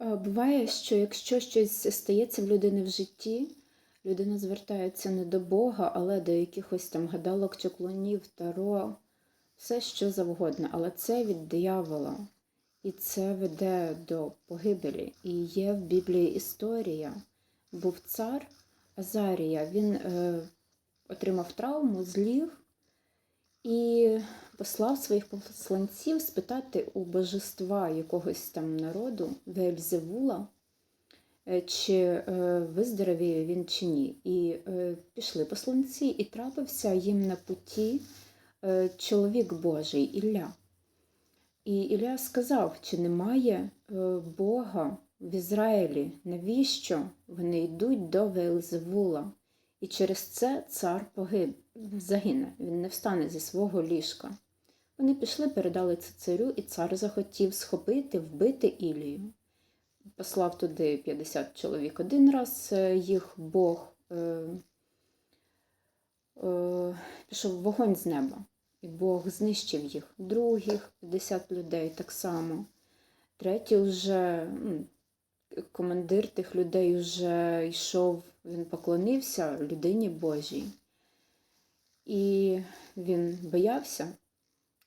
Е, Буває, що якщо щось стається в людини в житті, людина звертається не до Бога, але до якихось там гадалок, чаклунів, таро, все що завгодно, але це від диявола. І це веде до погибелі. І є в Біблії історія. Був цар Азарія, він е, отримав травму, зліг і послав своїх посланців спитати у божества якогось там народу, Вельзевула, е, чи е, виздоровіє він чи ні. І е, пішли посланці, і трапився їм на путі чоловік Божий Ілля. І Ілля сказав, чи немає Бога в Ізраїлі, навіщо вони йдуть до Вейлзевула? І через це цар погиб, загине, він не встане зі свого ліжка. Вони пішли, передали це царю, і цар захотів схопити, вбити Ілію. Послав туди 50 чоловік один раз, е, їх Бог е, е, пішов вогонь з неба, і Бог знищив їх. Других 50 людей так само. Третій вже ну, командир тих людей вже йшов, він поклонився людині Божій. І він боявся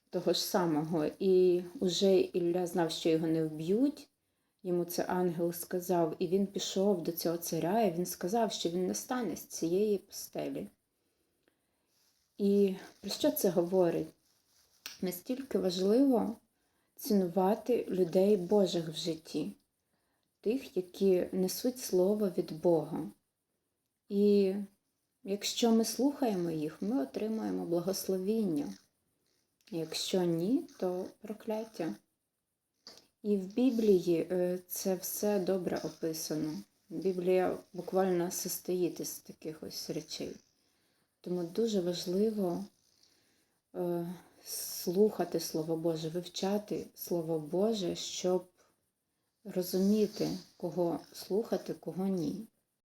того ж самого. І вже Ілля знав, що його не вб'ють. Йому це ангел сказав, і він пішов до цього царя, і він сказав, що він не стане з цієї постелі. І про що це говорить? Настільки важливо цінувати людей Божих в житті, тих, які несуть слово від Бога. І якщо ми слухаємо їх, ми отримаємо благословіння. Якщо ні, то прокляття. І в Біблії е, це все добре описано. Біблія буквально состоїть із таких ось речей. Тому дуже важливо е, слухати Слово Боже, вивчати Слово Боже, щоб розуміти, кого слухати, кого ні.